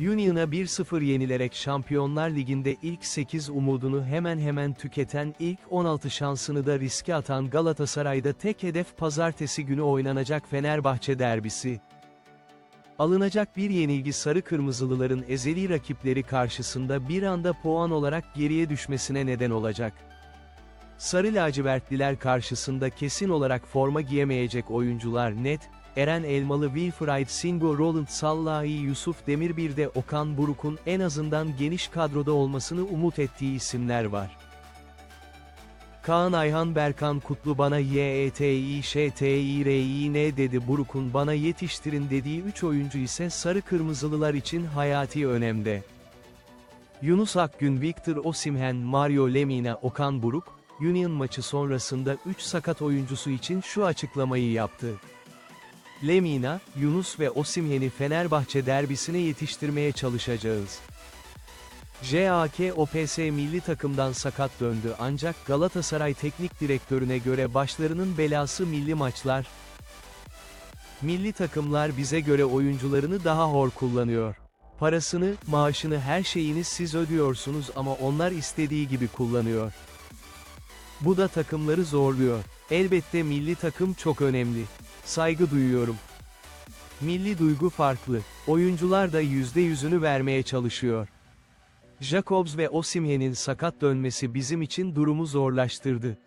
Union'a 1-0 yenilerek Şampiyonlar Ligi'nde ilk 8 umudunu hemen hemen tüketen ilk 16 şansını da riske atan Galatasaray'da tek hedef pazartesi günü oynanacak Fenerbahçe derbisi. Alınacak bir yenilgi sarı kırmızılıların ezeli rakipleri karşısında bir anda puan olarak geriye düşmesine neden olacak. Sarı lacivertliler karşısında kesin olarak forma giyemeyecek oyuncular net, Eren Elmalı Wilfried Singo Roland Sallahi Yusuf Demirbir'de Okan Buruk'un en azından geniş kadroda olmasını umut ettiği isimler var. Kaan Ayhan Berkan Kutlu bana YETİ ŞTİRİN dedi Buruk'un bana yetiştirin dediği 3 oyuncu ise sarı kırmızılılar için hayati önemde. Yunus Akgün Victor Osimhen Mario Lemina Okan Buruk, Union maçı sonrasında 3 sakat oyuncusu için şu açıklamayı yaptı. Lemina, Yunus ve Osimhen'i Fenerbahçe derbisine yetiştirmeye çalışacağız. JAK OPS milli takımdan sakat döndü ancak Galatasaray teknik direktörüne göre başlarının belası milli maçlar. Milli takımlar bize göre oyuncularını daha hor kullanıyor. Parasını, maaşını her şeyini siz ödüyorsunuz ama onlar istediği gibi kullanıyor. Bu da takımları zorluyor. Elbette milli takım çok önemli. Saygı duyuyorum. Milli duygu farklı. Oyuncular da yüzde yüzünü vermeye çalışıyor. Jacobs ve Osimhen'in sakat dönmesi bizim için durumu zorlaştırdı.